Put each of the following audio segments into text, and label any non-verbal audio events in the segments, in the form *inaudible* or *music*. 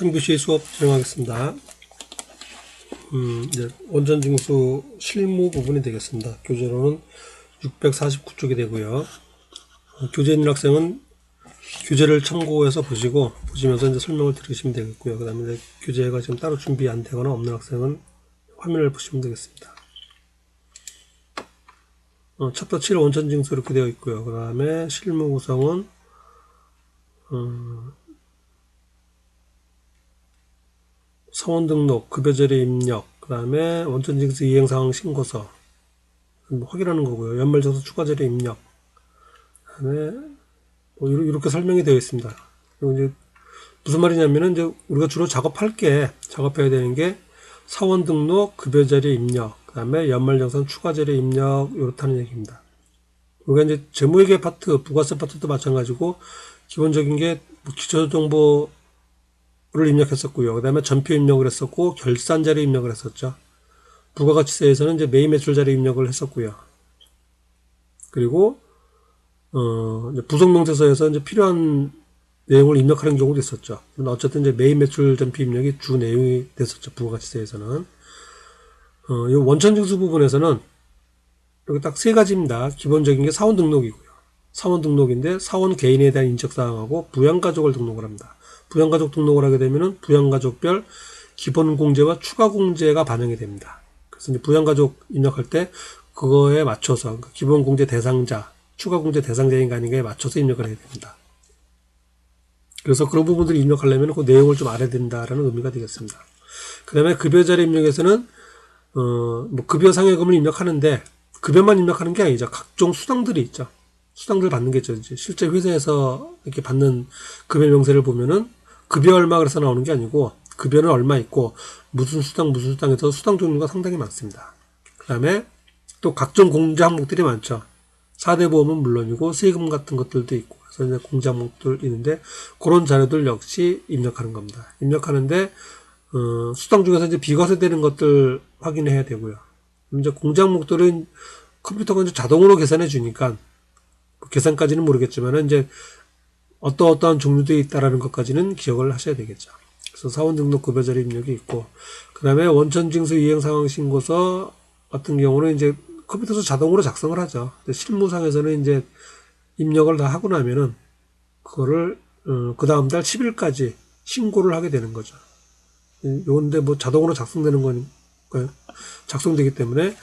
3교시 수업 진행하겠습니다. 음, 이제 원전징수 실무 부분이 되겠습니다. 교재로는 649쪽이 되고요. 어, 교재 있는 학생은 교재를 참고해서 보시고 보시면서 이제 설명을 들으시면 되겠고요. 그 다음에 교재가 지금 따로 준비 안 되거나 없는 학생은 화면을 보시면 되겠습니다. 어, 챕터 7 원천 징수 이렇게 되어 있고요. 그 다음에 실무 구성은 어, 서원 등록, 급여자료 입력, 그 다음에 원천 징수 이행 상황 신고서 뭐 확인하는 거고요. 연말정산 추가 자료 입력, 그 다음에 뭐 이렇게, 설명이 되어 있습니다. 그리고 이제 무슨 말이냐면은 이제 우리가 주로 작업할 게 작업해야 되는 게 사원 등록, 급여 자료 입력, 그 다음에 연말정산 추가 자료 입력 이렇다는 얘기입니다. 우리가 이제 재무회계 파트, 부가세 파트도 마찬가지고 기본적인 게뭐 기초정보 를 입력했었고요. 그 다음에 전표 입력을 했었고, 결산 자료 입력을 했었죠. 부가가치세에서는 이제 매입 매출 자료 입력을 했었고요. 그리고, 어, 부속명세서에서 이제 필요한 내용을 입력하는 경우도 있었죠. 어쨌든 이제 매입 매출 전표 입력이 주 내용이 됐었죠. 부가가치세에서는. 어, 이 원천징수 부분에서는 여기 딱 세 가지입니다. 기본적인 게 사원 등록이고요. 사원 등록인데 사원 개인에 대한 인적 사항하고 부양 가족을 등록을 합니다. 부양가족 등록을 하게 되면은 부양가족별 기본 공제와 추가 공제가 반영이 됩니다. 그래서 이제 부양가족 입력할 때 그거에 맞춰서 그러니까 기본 공제 대상자, 추가 공제 대상자인가 아닌가에 맞춰서 입력을 해야 됩니다. 그래서 그런 부분들을 입력하려면 그 내용을 좀 알아야 된다라는 의미가 되겠습니다. 그 다음에 급여자료 입력에서는, 어, 뭐 급여 상여금을 입력하는데, 급여만 입력하는 게 아니죠. 각종 수당들이 있죠. 수당들 받는 게 있죠. 실제 회사에서 이렇게 받는 급여 명세를 보면은 급여 얼마 그래서 나오는 게 아니고 급여는 얼마 있고 무슨 수당 무슨 수당에서 수당 종류가 상당히 많습니다. 그 다음에 또 각종 공제 항목들이 많죠. 4대 보험은 물론이고 세금 같은 것들도 있고 그래서 이제 공제 항목들 있는데 그런 자료들 역시 입력하는 겁니다. 입력하는데 어, 수당 중에서 이제 비과세 되는 것들 확인해야 되고요. 이제 공제 항목들은 컴퓨터가 이제 자동으로 계산해 주니까 계산까지는 모르겠지만 이제 어떠어떠한 종류들이 있다라는 것까지는 기억을 하셔야 되겠죠. 그래서 사원 등록 급여자료 입력이 있고 그 다음에 원천 징수 이행 상황 신고서 같은 경우는 이제 컴퓨터에서 자동으로 작성을 하죠. 실무상에서는 이제 입력을 다 하고 나면은 그거를 어, 그 다음 달 10일까지 신고를 하게 되는 거죠. 요건데 뭐 자동으로 작성되는 거니까요. 작성되기 때문에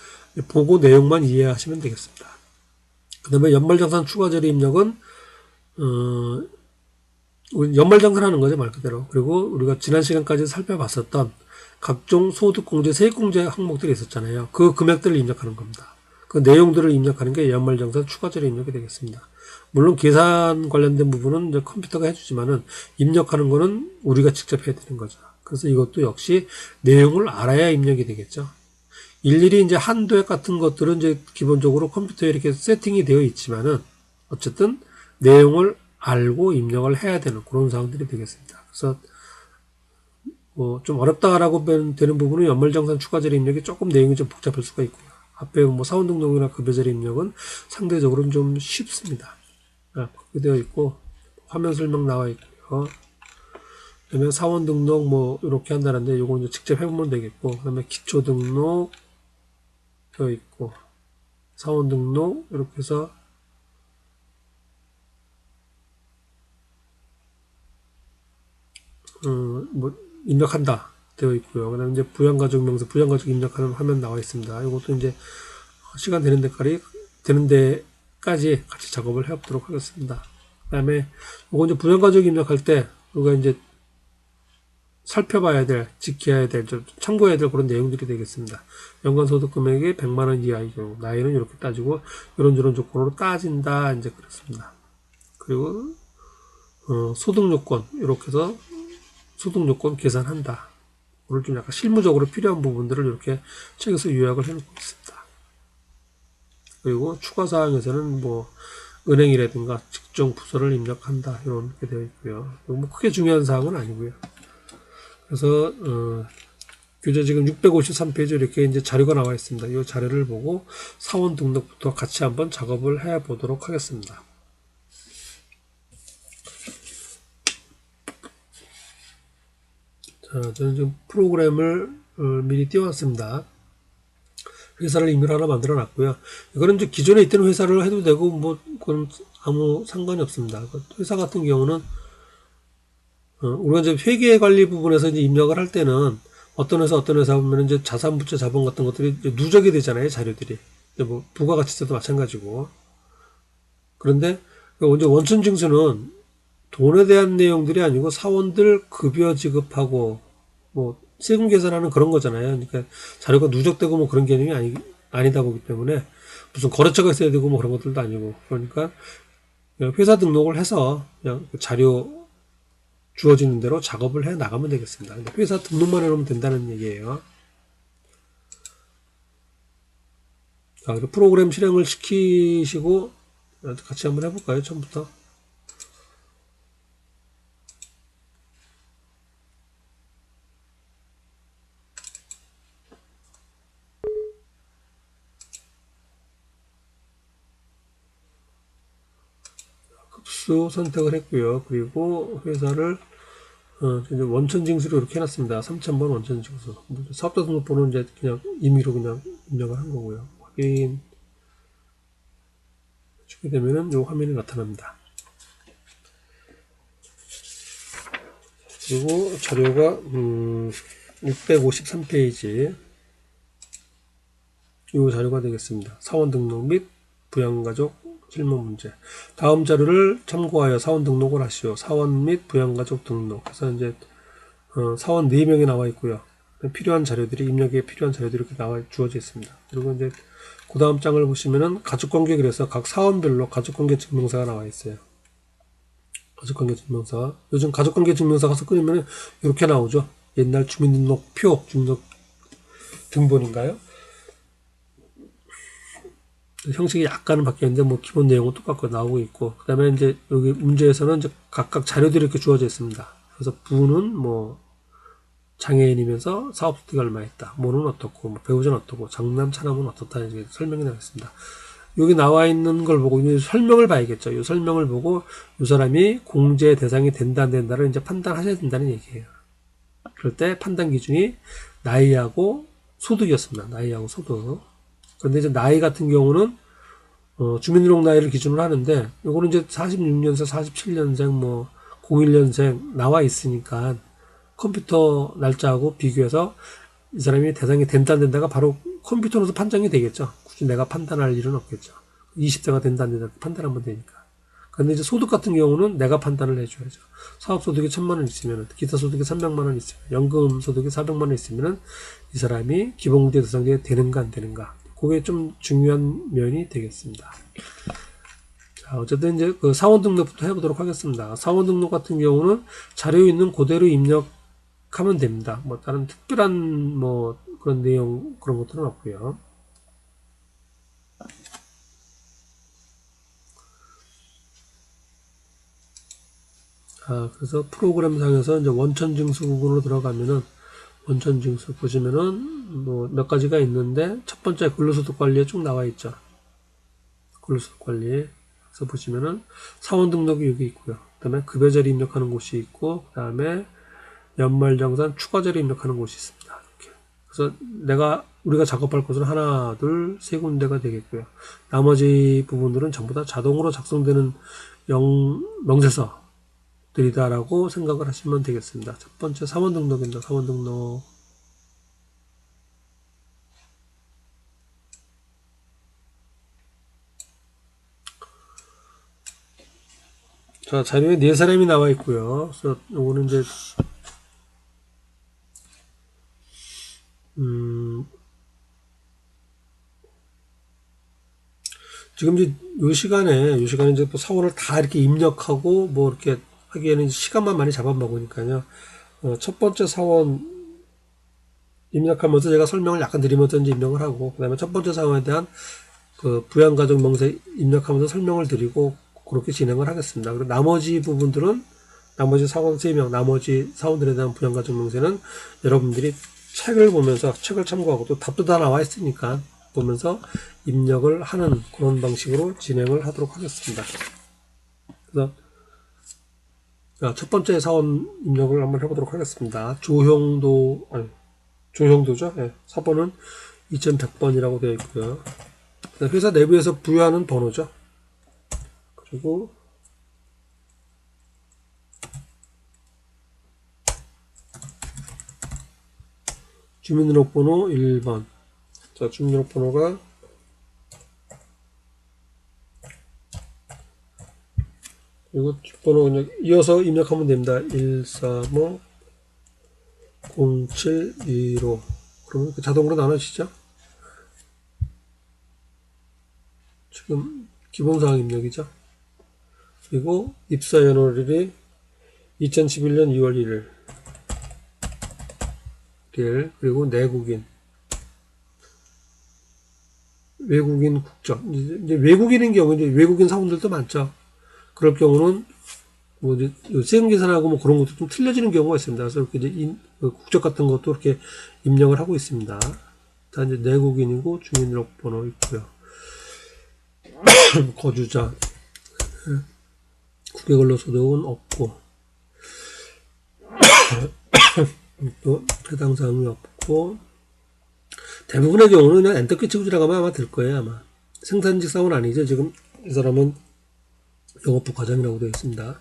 보고 내용만 이해하시면 되겠습니다. 그 다음에 연말정산 추가 자료 입력은 어, 연말정산하는 거죠 말 그대로. 그리고 우리가 지난 시간까지 살펴봤었던 각종 소득공제, 세액공제 항목들이 있었잖아요. 그 금액들을 입력하는 겁니다. 그 내용들을 입력하는 게 연말정산 추가자료 입력이 되겠습니다. 물론 계산 관련된 부분은 이제 컴퓨터가 해주지만은 입력하는 거는 우리가 직접 해야 되는 거죠. 그래서 이것도 역시 내용을 알아야 입력이 되겠죠. 일일이 이제 한도액 같은 것들은 이제 기본적으로 컴퓨터에 이렇게 세팅이 되어 있지만은 어쨌든 내용을 알고 입력을 해야 되는 그런 상황들이 되겠습니다. 그래서 뭐 좀 어렵다라고 되는 부분은 연말정산 추가자료 입력이 조금 내용이 좀 복잡할 수가 있고요. 앞에 뭐 사원 등록이나 급여자료 입력은 상대적으로는 좀 쉽습니다. 아, 그렇게 되어 있고 화면 설명 나와 있고요. 그다음에 사원 등록 뭐 이렇게 한다는데 요거 이제 직접 해보면 되겠고 그다음에 기초 등록 되어 있고 사원 등록 이렇게 해서 어, 뭐 입력한다 되어 있고요. 그다음에 이제 부양가족 명세, 부양가족 입력하는 화면 나와 있습니다. 이것도 이제 시간 되는 데까지 되는 데까지 같이 작업을 해보도록 하겠습니다. 그다음에 이거 이제 부양가족 입력할 때 우리가 이제 살펴봐야 될, 지켜야 될, 좀 참고해야 될 그런 내용들이 되겠습니다. 연간 소득 금액이 100만 원 이하의 경우, 나이는 이렇게 따지고 이런저런 조건으로 따진다 이제 그렇습니다. 그리고 어, 소득 요건 이렇게 해서 소득 요건 계산한다. 오늘 좀 약간 실무적으로 필요한 부분들을 이렇게 책에서 요약을 해놓고 있습니다. 그리고 추가 사항에서는 뭐 은행이라든가 직종 부서를 입력한다 이런 게 되어 있고요. 뭐 크게 중요한 사항은 아니고요. 그래서 어, 교재 지금 653페이지 이렇게 이제 자료가 나와 있습니다. 이 자료를 보고 사원 등록부터 같이 한번 작업을 해 보도록 하겠습니다. 자, 저는 지금 프로그램을 어, 미리 띄워놨습니다. 회사를 임의로 하나 만들어 놨고요. 이거는 기존에 있던 회사를 해도 되고, 뭐, 그건 아무 상관이 없습니다. 그 회사 같은 경우는, 어, 우리가 이제 회계 관리 부분에서 이제 입력을 할 때는 어떤 회사, 어떤 회사 보면 이제 자산 부채 자본 같은 것들이 누적이 되잖아요, 자료들이. 뭐, 부가가치세도 마찬가지고. 그런데, 그 이제 원천 징수는 돈에 대한 내용들이 아니고 사원들 급여 지급하고 뭐 세금 계산하는 그런 거잖아요. 그러니까 자료가 누적되고 뭐 그런 개념이 아니, 아니다 보기 때문에 무슨 거래처가 있어야 되고 뭐 그런 것들도 아니고 그러니까 회사 등록을 해서 그냥 그 자료 주어지는 대로 작업을 해 나가면 되겠습니다. 회사 등록만 해놓으면 된다는 얘기예요. 자, 프로그램 실행을 시키시고 같이 한번 해볼까요? 처음부터. 급수 선택을 했고요. 그리고 회사를 어, 원천 징수로 이렇게 해놨습니다. 3,000번 원천 징수. 사업자 등록번호는 이제 그냥 임의로 그냥 입력을 한 거고요. 확인 주게 되면은 이 화면이 나타납니다. 그리고 자료가 음, 653페이지 이 자료가 되겠습니다. 사원 등록 및 부양가족 질문 문제. 다음 자료를 참고하여 사원 등록을 하시오. 사원 및 부양가족 등록. 그래서 이제 어, 사원 4명이 나와 있고요. 필요한 자료들이 입력에 필요한 자료들이 이렇게 나와 주어져 있습니다. 그리고 이제 그 다음 장을 보시면은 가족관계 그래서 각 사원별로 가족관계 증명서가 나와 있어요. 가족관계 증명서. 요즘 가족관계 증명서 가서 끊으면 이렇게 나오죠. 옛날 주민등록표 주민등록 등본인가요? 형식이 약간은 바뀌었는데 뭐 기본 내용은 똑같고 나오고 있고 그 다음에 이제 여기 문제에서는 이제 각각 자료들이 이렇게 주어져 있습니다. 그래서 부는 뭐 장애인이면서 사업 소득이 얼마 있다. 뭐는 어떻고 뭐 배우자는 어떻고 장남 차남은 어떻다 이제 설명이 나와 있습니다. 여기 나와 있는 걸 보고 이 설명을 봐야겠죠. 이 설명을 보고 이 사람이 공제 대상이 된다 안 된다를 이제 판단하셔야 된다는 얘기예요. 그럴 때 판단 기준이 나이하고 소득이었습니다. 나이하고 소득. 그런데 이제 나이 같은 경우는 어, 주민등록 나이를 기준으로 하는데 요거는 이제 46년생, 47년생, 뭐 01년생 나와 있으니까 컴퓨터 날짜하고 비교해서 이 사람이 대상이 된다 안 된다가 바로 컴퓨터로서 판정이 되겠죠. 굳이 내가 판단할 일은 없겠죠. 20대가 된다 안 된다 판단하면 되니까. 근데 이제 소득 같은 경우는 내가 판단을 해줘야죠. 사업 소득이 천만 원 있으면, 기타 소득이 300만 원 있으면, 연금 소득이 400만 원 있으면은 이 사람이 기본공제 대상자가 되는가 안 되는가. 그게 좀 중요한 면이 되겠습니다. 자, 어쨌든 이제 그 사원 등록부터 해보도록 하겠습니다. 사원 등록 같은 경우는 자료 있는 그대로 입력하면 됩니다. 뭐 다른 특별한 뭐 그런 내용 그런 것들은 없고요. 아, 그래서 프로그램 상에서 이제 원천 징수 부분으로 들어가면은 원천 징수 보시면은 뭐 몇 가지가 있는데 첫 번째 근로소득 관리에 쭉 나와 있죠. 근로소득 관리. 그래서 보시면은 사원 등록이 여기 있고요. 그다음에 급여자리 입력하는 곳이 있고 그다음에 연말정산 추가자리 입력하는 곳이 있습니다. 이렇게. 그래서 내가 우리가 작업할 곳은 하나, 둘, 세 군데가 되겠고요. 나머지 부분들은 전부 다 자동으로 작성되는 영 명세서 들이다라고 생각을 하시면 되겠습니다. 첫 번째 사원 등록입니다. 사원 등록. 자, 자료에 네 사람이 나와 있고요. 그래서 요거는 이제 음, 지금 이제 요 시간에 요 시간에 이제 뭐 사원을 다 이렇게 입력하고 뭐 이렇게 하기에는 시간만 많이 잡아먹으니까요. 어, 첫 번째 사원 입력하면서 제가 설명을 약간 드리면서 이제 입력을 하고 그 다음에 첫 번째 사원에 대한 그 부양가족 명세 입력하면서 설명을 드리고 그렇게 진행을 하겠습니다. 그리고 나머지 부분들은 나머지 사원 3명, 나머지 사원들에 대한 부양가족 명세는 여러분들이 책을 보면서 책을 참고하고 또 답도 다 나와 있으니까 보면서 입력을 하는 그런 방식으로 진행을 하도록 하겠습니다. 그래서 자, 첫 번째 사원 입력을 한번 해보도록 하겠습니다. 조형도, 아니, 조형도죠. 예, 4번은 2100번이라고 되어 있고요. 그다음 회사 내부에서 부여하는 번호죠. 그리고 주민등록번호 1번. 자, 주민등록번호가 그리고 번호 그냥 이어서 입력하면 됩니다. 135 0715 그러면 그 자동으로 나눠지죠? 지금 기본사항 입력이죠. 그리고 입사 연월일이 2011년 2월 1일 일 그리고 내국인 외국인 국적 이제 외국인인 경우 이제 외국인 사원들도 많죠. 그럴 경우는 뭐 세금 계산하고 뭐 그런 것도 좀 틀려지는 경우가 있습니다. 그래서 이렇게 이제 인- 그 국적 같은 것도 이렇게 입력을 하고 있습니다. 다 이제 내국인이고 주민등록번호 있고요. *coughs* 거주자 *coughs* 국외근로 소득은 없고 *coughs* 또 해당 사항이 없고 대부분의 경우는 그냥 엔터 키 치고 지나가면 아마 될 거예요 아마 생산직 사원 아니죠 지금 이 사람은 영업부 과장이라고 되어 있습니다.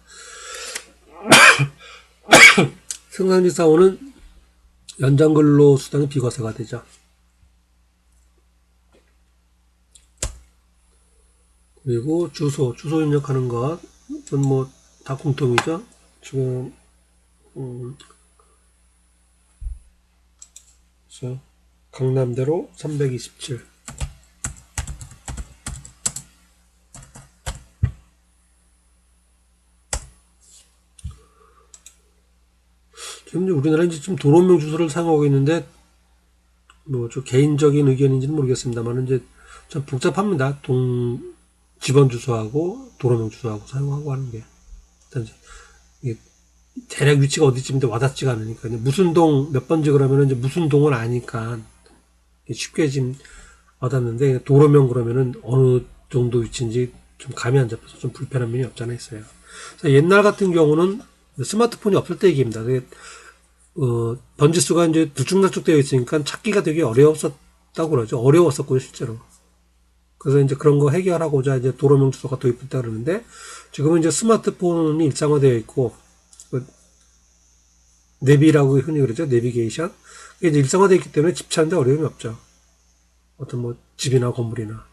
*coughs* 생산직 사원은 연장근로 수당이 비과세가 되죠 그리고 주소 주소 입력하는 것 이건 뭐 다 공통이죠. 지금 음, 강남대로 327 우리나라 이제 좀 도로명 주소를 사용하고 있는데 뭐 저 개인적인 의견인지는 모르겠습니다만 이제 좀 복잡합니다. 동 집원 주소하고 도로명 주소하고 사용하고 하는 게 일단 이게 대략 위치가 어디쯤인데 와닿지가 않으니까 무슨 동 몇 번지 그러면은 이제 무슨 동을 아니까 쉽게 지금 와닿는데 도로명 그러면은 어느 정도 위치인지 좀 감이 안 잡혀서 좀 불편한 면이 없잖아 있어요. 옛날 같은 경우는 스마트폰이 없을 때 얘기입니다. 어, 번지수가 이제 들쭉날쭉 되어 있으니까 찾기가 되게 어려웠었다고 그러죠. 어려웠었고요, 실제로. 그래서 이제 그런 거 해결하고자 이제 도로명 주소가 도입됐다 그러는데 지금은 이제 스마트폰이 일상화되어 있고 그 내비라고 흔히 그러죠. 내비게이션. 이게 이제 일상화되어 있기 때문에 집 찾는데 어려움이 없죠. 어떤 뭐 집이나 건물이나.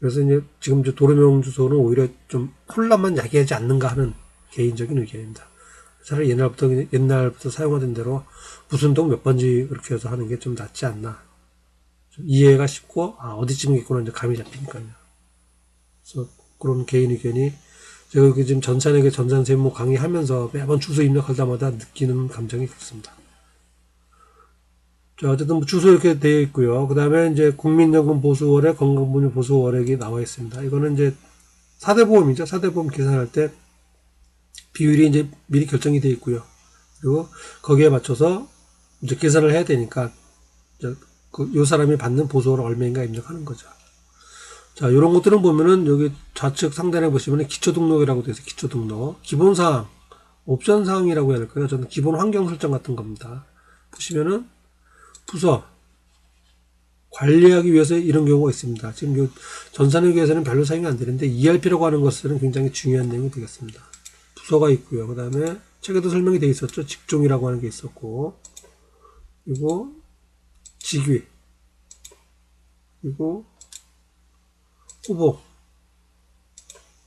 그래서 이제 지금 도로명 주소는 오히려 좀 혼란만 야기하지 않는가 하는 개인적인 의견입니다. 차라리 옛날부터 옛날부터 사용하던 대로 무슨 동 몇 번지 그렇게 해서 하는 게 좀 낫지 않나. 좀 이해가 쉽고 아 어디쯤이겠구나 이제 감이 잡히니까요. 그래서 그런 개인 의견이 제가 여기 지금 전산에게 전산세무 강의하면서 매번 주소 입력할 때마다 느끼는 감정이 그렇습니다. 자, 어쨌든 뭐 주소 이렇게 되어 있고요. 그 다음에 이제 국민연금 보수월액, 건강보험 보수월액이 나와 있습니다. 이거는 이제 4대 보험이죠. 4대 보험 계산할 때 비율이 이제 미리 결정이 되어 있고요. 그리고 거기에 맞춰서 이제 계산을 해야 되니까 이제 그 요 사람이 받는 보수월 얼마인가 입력하는 거죠. 자, 이런 것들은 보면은 여기 좌측 상단에 보시면 기초 등록이라고 되어 있어요. 기초 등록. 기본 사항, 옵션 사항이라고 해야 될까요? 저는 기본 환경 설정 같은 겁니다. 보시면은 부서 관리하기 위해서 이런 경우가 있습니다. 지금 요 전산회계에서는 별로 사용이 안 되는데 ERP라고 하는 것은 굉장히 중요한 내용이 되겠습니다. 부서가 있고요. 그 다음에 책에도 설명이 되어 있었죠. 직종이라고 하는 게 있었고 그리고 직위 그리고 후보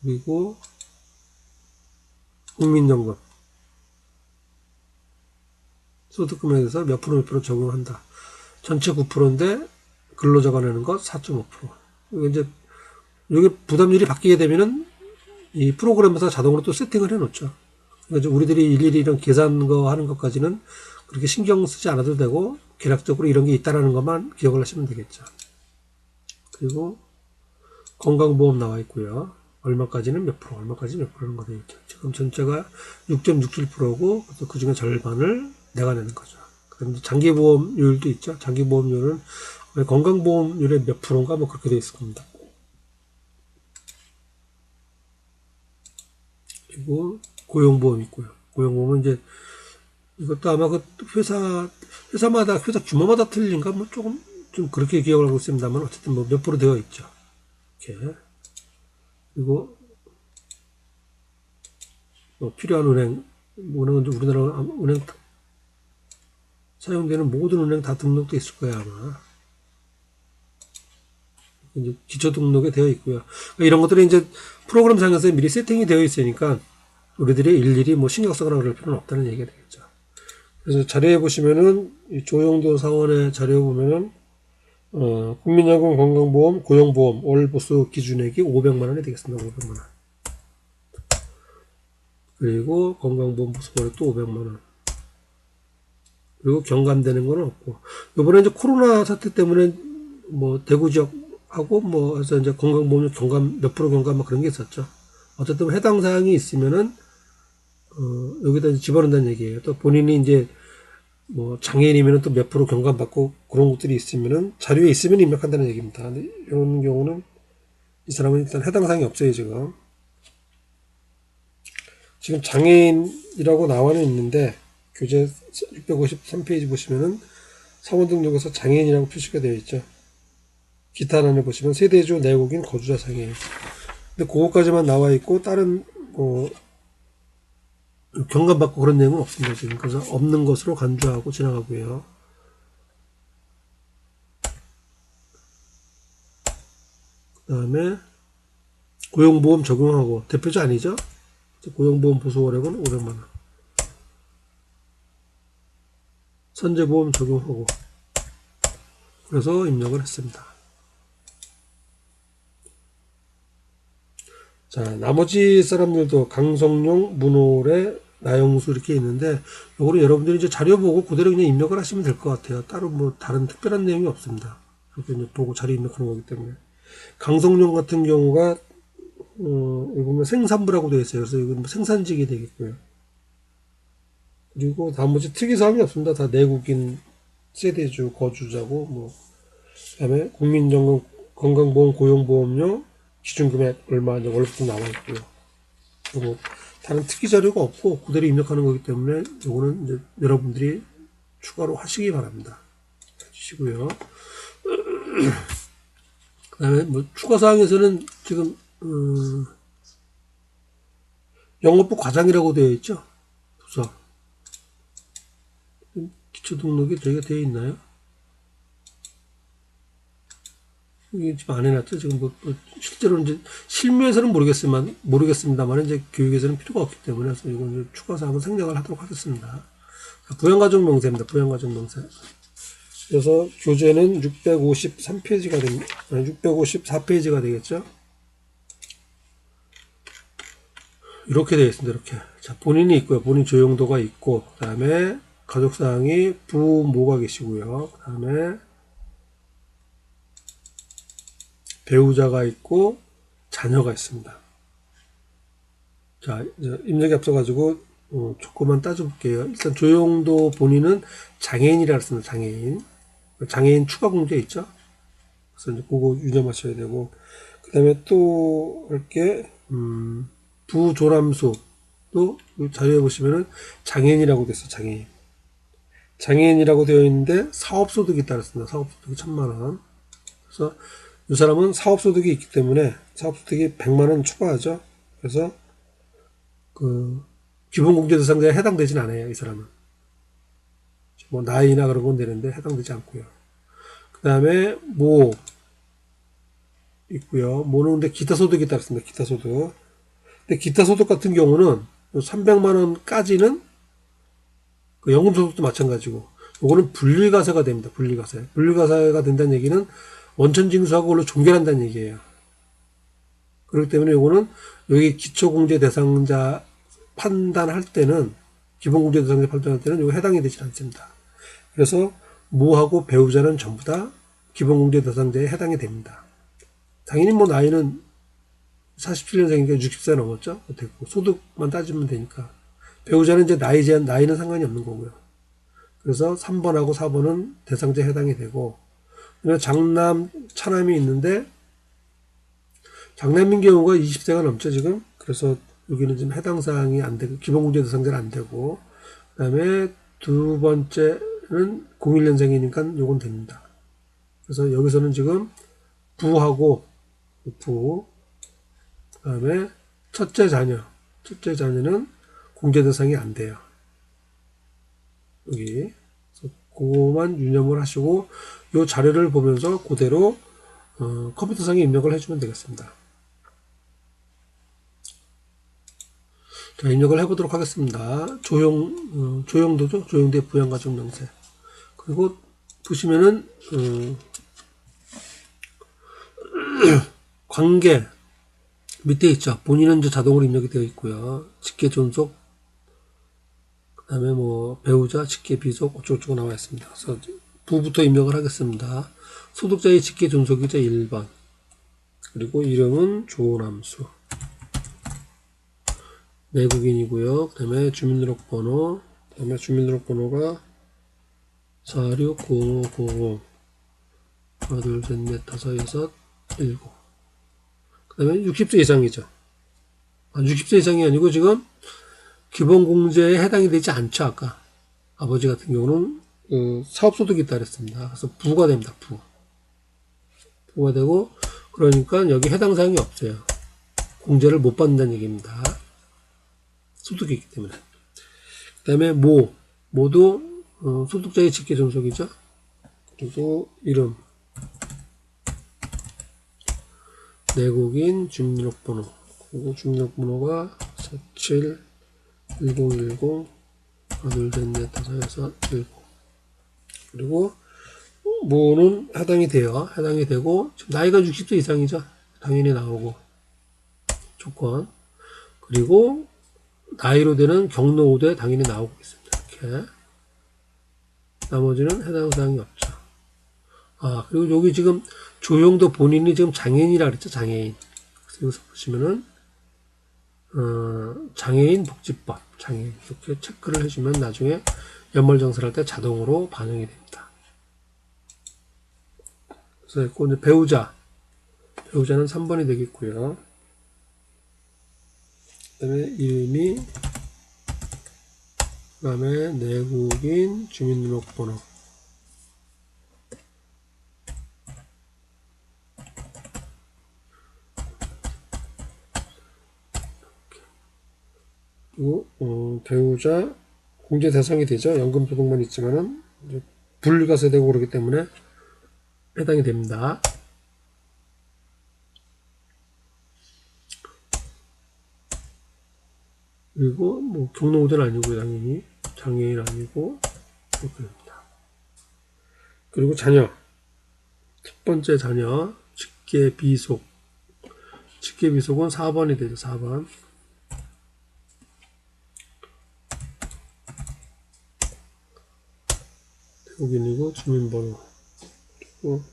그리고 국민연금 소득금액에서 몇 프로 몇 프로 적용한다. 전체 9%인데 근로자가 내는 것 4.5%. 이거 이제 여기 부담률이 바뀌게 되면은 이 프로그램에서 자동으로 또 세팅을 해 놓죠. 그러니까 우리들이 일일이 이런 계산 거 하는 것까지는 그렇게 신경 쓰지 않아도 되고 계략적으로 이런 게 있다라는 것만 기억을 하시면 되겠죠. 그리고 건강보험 나와 있고요. 얼마까지는 몇 프로, 얼마까지는 몇 프로는 거 되어 있죠. 지금 전체가 6.67%고 그 중에 절반을 내가 내는 거죠. 그럼 장기보험률도 있죠. 장기보험률은 건강보험률의 몇 프로인가 뭐 그렇게 되어 있을 겁니다. 그리고 고용보험 있고요. 고용보험은 이제 이것도 아마 그 회사 회사마다 회사 규모마다 틀린가 뭐 조금 좀 그렇게 기억을 하고 있습니다만 어쨌든 뭐 몇 프로 되어 있죠. 이렇게 그리고 뭐 필요한 은행 은행은 이제 우리나라 은행 다- 사용되는 모든 은행 다 등록돼 있을 거야 아마. 이제 기초 등록에 되어 있고요. 그러니까 이런 것들이 이제 프로그램상에서 미리 세팅이 되어 있으니까 우리들이 일일이 뭐 신경 쓰거나 그럴 필요는 없다는 얘기가 되겠죠. 그래서 자료에 보시면은 이 조영도 사원의 자료에 보면은 어, 국민연금 건강보험 고용보험 월 보수 기준액이 500만 원이 되겠습니다. 500만 원. 그리고 건강보험 보수월액 또 500만 원. 그리고 경감되는 건 없고 이번에 이제 코로나 사태 때문에 뭐 대구 지역 하고 뭐 해서 이제 건강 보험 경감 몇 프로 경감 막 그런 게 있었죠. 어쨌든 해당 사항이 있으면은 어, 여기다 이제 집어넣는다는 얘기예요. 또 본인이 이제 뭐 장애인이면 또 몇 프로 경감 받고 그런 것들이 있으면은 자료에 있으면 입력한다는 얘기입니다. 근데 이런 경우는 이 사람은 일단 해당 사항이 없어요 지금. 지금 장애인이라고 나와는 있는데 교재 653페이지 보시면은 사원 등록에서 장애인이라고 표시가 되어 있죠. 기타欄에 보시면 세대주 내국인 거주자 장애인. 근데 그거까지만 나와 있고 다른 뭐 경감받고 그런 내용은 없습니다 지금. 그래서 없는 것으로 간주하고 지나가고요. 그 다음에 고용보험 적용하고 대표자 아니죠? 고용보험 보수월액은 500만원. 선제보험 적용하고 그래서 입력을 했습니다. 자, 나머지 사람들도 강성용, 문호래, 나영수 이렇게 있는데 요거는 여러분들이 이제 자료 보고 그대로 그냥 입력을 하시면 될 것 같아요. 따로 뭐 다른 특별한 내용이 없습니다. 그렇게 이제 보고 자료 입력하는 거기 때문에 강성용 같은 경우가 어, 여기 보면 생산부라고 되어 있어요. 그래서 이건 뭐 생산직이 되겠고요. 그리고 나머지 특이사항이 없습니다. 다 내국인 세대주 거주자고 뭐 그다음에 국민연금 건강보험 고용보험료 기준금액 얼마 이제 월부터 나와 있고요. 그리고 다른 특이 자료가 없고 그대로 입력하는 거기 때문에 이거는 이제 여러분들이 추가로 하시기 바랍니다. 해주시고요. *clears throat* 그 다음에 뭐 추가 사항에서는 지금 음, 영업부 과장이라고 되어 있죠. 부서 기초 등록이 저희가 되어 있나요? 이게 지금 안 해놨죠. 지금 뭐, 뭐 실제로 이제 실무에서는 모르겠지만 모르겠습니다만 이제 교육에서는 필요가 없기 때문에 그래서 이건 추가 사항은 생략을 하도록 하겠습니다. 부양가족 명세입니다. 부양가족 명세. 그래서 교재는 653페이지가 됩니다. 654페이지가 되겠죠. 이렇게 되어 있습니다. 이렇게. 자, 본인이 있고요. 본인 조용도가 있고, 그 다음에 가족사항이 부모가 계시고요. 그 다음에 배우자가 있고, 자녀가 있습니다. 자, 입력이 앞서가지고, 어, 조금만 따져볼게요. 일단 조용도 본인은 장애인이라 했습니다. 장애인. 장애인 추가 공제 있죠? 그래서 이제 그거 유념하셔야 되고, 그 다음에 또, 할게, 음, 부조람수. 또, 이 자료에 보시면은 장애인이라고 됐어, 장애인. 장애인이라고 되어 있는데 사업소득이 따랐습니다. 사업소득이 천만 원. 그래서 이 사람은 사업소득이 있기 때문에 사업소득이 100만 원 추가하죠. 그래서 그 기본공제 대상자에 해당되진 않아요. 이 사람은. 뭐 나이나 그런 건 되는데 해당되지 않고요. 그 다음에 모 있고요. 모는 근데 기타 소득이 따랐습니다. 기타 소득. 근데 기타 소득 같은 경우는 300만 원까지는 그 연금소득도 마찬가지고 요거는 분리과세가 됩니다. 분리과세. 분리과세가 된다는 얘기는 원천 징수하고 그걸로 종결한다는 얘기예요. 그렇기 때문에 요거는 여기 기초공제 대상자 판단할 때는 기본공제 대상자 판단할 때는 요거 해당이 되지 않습니다. 그래서 모하고 배우자는 전부 다 기본공제 대상자에 해당이 됩니다. 당연히 뭐 나이는 47년생이니까 60세 넘었죠. 됐고 소득만 따지면 되니까 배우자는 이제 나이 제한 나이는 상관이 없는 거고요. 그래서 3번하고 4번은 대상자에 해당이 되고 장남 차남이 있는데 장남인 경우가 20세가 넘죠 지금. 그래서 여기는 지금 해당 사항이 안 되고 기본 공제 대상자는 안 되고 그 다음에 두 번째는 01년생이니까 요건 됩니다. 그래서 여기서는 지금 부하고 부 그다음에 첫째 자녀 첫째 자녀는 공제 대상이 안 돼요. 여기 그거만 유념을 하시고 요 자료를 보면서 그대로 어, 컴퓨터상에 입력을 해주면 되겠습니다. 자, 입력을 해보도록 하겠습니다. 조용, 어, 조용도죠? 조용도의 부양가족 명세. 그리고 보시면은, 어, *clears throat* 관계 밑에 있죠. 본인은 이제 자동으로 입력이 되어 있고요. 직계 존속, 그 다음에 뭐, 배우자, 직계 비속, 어쩌고저쩌고 나와 있습니다. 그래서 부부터 입력을 하겠습니다. 소득자의 직계 존속이자 1번. 그리고 이름은 조남수. 내국인이고요. 그 다음에 주민등록번호, 그 다음에 주민등록번호가 460505 하나, 둘, 셋, 넷, 다섯, 여섯, 일곱 그 다음에 60세 이상이죠. 아, 60세 이상이 아니고 지금 기본공제에 해당이 되지 않죠. 아까 아버지 같은 경우는 그 사업소득이 있다 그랬습니다. 그래서 부가 됩니다. 부. 부가 되고 그러니까 여기 해당 사항이 없어요. 공제를 못 받는다는 얘기입니다. 소득이 있기 때문에. 그 다음에 모, 모도 어, 소득자의 직계 존속이죠. 그리고 이름, 내국인 주민등록번호, 그리고 주민등록번호가 47 1010 하나 둘셋넷 다섯 여섯 일곱 그리고 모는 해당이 돼요. 해당이 되고 나이가 60세 이상이죠. 당연히 나오고 조건 그리고 나이로 되는 경로 5대 당연히 나오고 있습니다. 이렇게. 나머지는 해당 사항이 없죠. 아, 그리고 여기 지금 조용도 본인이 지금 장애인이라 그랬죠. 장애인. 그래서 여기서 보시면은, 어, 장애인 복지법, 장애인. 이렇게 체크를 해주면 나중에 연말정산할 때 자동으로 반영이 됩니다. 그래서 있고, 이제 배우자. 배우자는 3번이 되겠고요. 그 다음에 이름이 그 다음에 내국인 주민등록번호 어, 배우자 공제 대상이 되죠 연금 소득만 있지만은 이제 불가세 되고 그러기 때문에 해당이 됩니다. 그리고 뭐 경로우대는 아니고 당연히 장애인 아니고 이렇게 됩니다. 그리고 자녀 첫 번째 자녀 직계 비속 직계 비속은 4번이 되죠. 4번 태국인이고 주민번호 그리고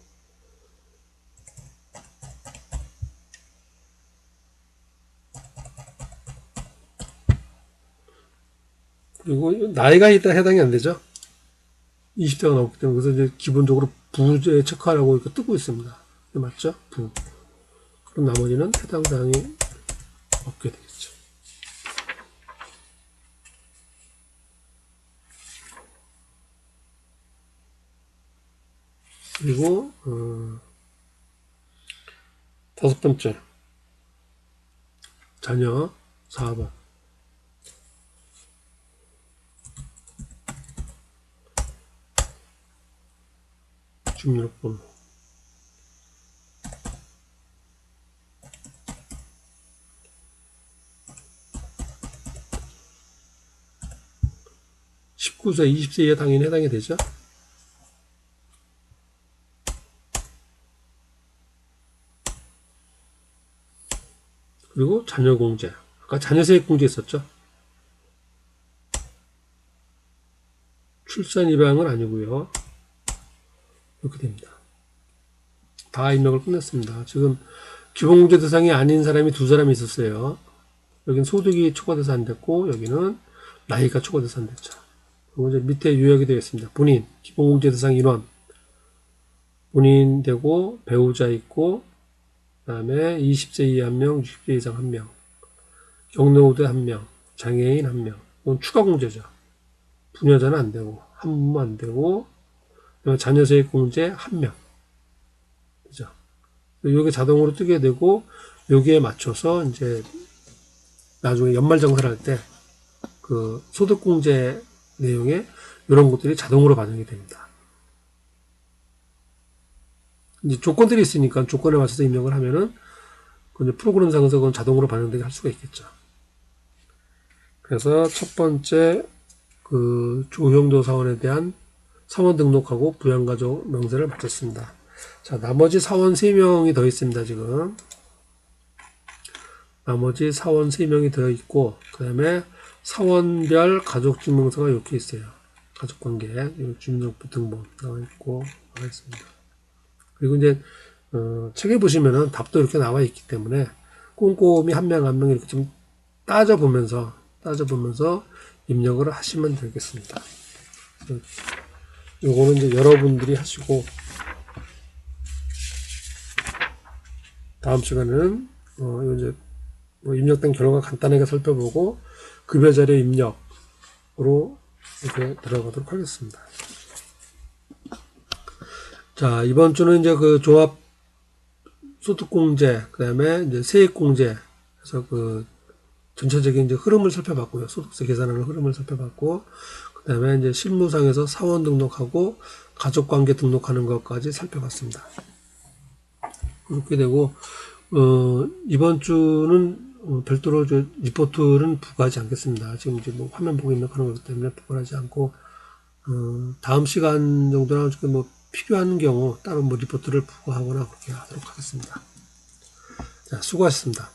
그리고 나이가 일단 해당이 안 되죠. 20대가 나왔기 때문에 그래서 이제 기본적으로 부재 체크하라고 이렇게 뜨고 있습니다. 맞죠? 부. 그럼 나머지는 해당 사항이 없게 되겠죠. 그리고 어, 다섯 번째. 자녀 4번 주민등록번호 십구 세 이십 세에 당연히 해당이 되죠. 그리고 자녀 공제. 아까 자녀세액 공제 있었죠. 출산 입양은 아니고요. 이렇게 됩니다. 다 입력을 끝냈습니다. 지금 기본공제 대상이 아닌 사람이 두 사람이 있었어요. 여기는 소득이 초과돼서 안 됐고 여기는 나이가 초과돼서 안 됐죠. 그리고 이제 밑에 요약이 되어 있습니다. 본인 기본공제 대상 인원 본인 되고 배우자 있고 그 다음에 20세 이하 1명, 60세 이상 1명. 경로우대 한 명, 장애인 한 명. 이건 추가 공제죠. 부녀자는 안 되고, 한부모 안 되고, 자녀 세입 공제 한 명. 그죠? 요게 자동으로 뜨게 되고, 여기에 맞춰서 이제 나중에 연말정산을 할 때 그 소득공제 내용에 이런 것들이 자동으로 반영이 됩니다. 이제 조건들이 있으니까 조건에 맞춰서 입력을 하면은 그 프로그램상에서 그건 자동으로 반영되게 할 수가 있겠죠. 그래서 첫 번째 그 조형도 사원에 대한 사원 등록하고 부양가족 명세를 마쳤습니다. 자, 나머지 사원 3명이 더 있습니다, 지금. 나머지 사원 3명이 더 있고, 그 다음에 사원별 가족증명서가 이렇게 있어요. 가족관계, 주민등록부 등본 나와 있고, 나와 있습니다. 그리고 이제, 어, 책에 보시면은 답도 이렇게 나와 있기 때문에 꼼꼼히 한명 한 명 이렇게 좀 따져보면서, 따져보면서 입력을 하시면 되겠습니다. 요거는 이제 여러분들이 하시고, 다음 시간에는, 어, 요 이제, 뭐 입력된 결과 간단하게 살펴보고, 급여 자료 입력으로 이렇게 들어가도록 하겠습니다. 자, 이번 주는 이제 그 종합 소득공제, 그 다음에 이제 세액공제, 그래서 그 전체적인 이제 흐름을 살펴봤고요. 소득세 계산하는 흐름을 살펴봤고, 그 다음에 이제 실무상에서 사원 등록하고 가족관계 등록하는 것까지 살펴봤습니다. 그렇게 되고, 어, 이번 주는 어, 별도로 저 리포트는 부과하지 않겠습니다. 지금 이제 뭐 화면 보고 입력하는 거기 때문에 부과하지 않고, 어, 다음 시간 정도나 뭐 필요한 경우 따로 뭐 리포트를 부과하거나 그렇게 하도록 하겠습니다. 자, 수고하셨습니다.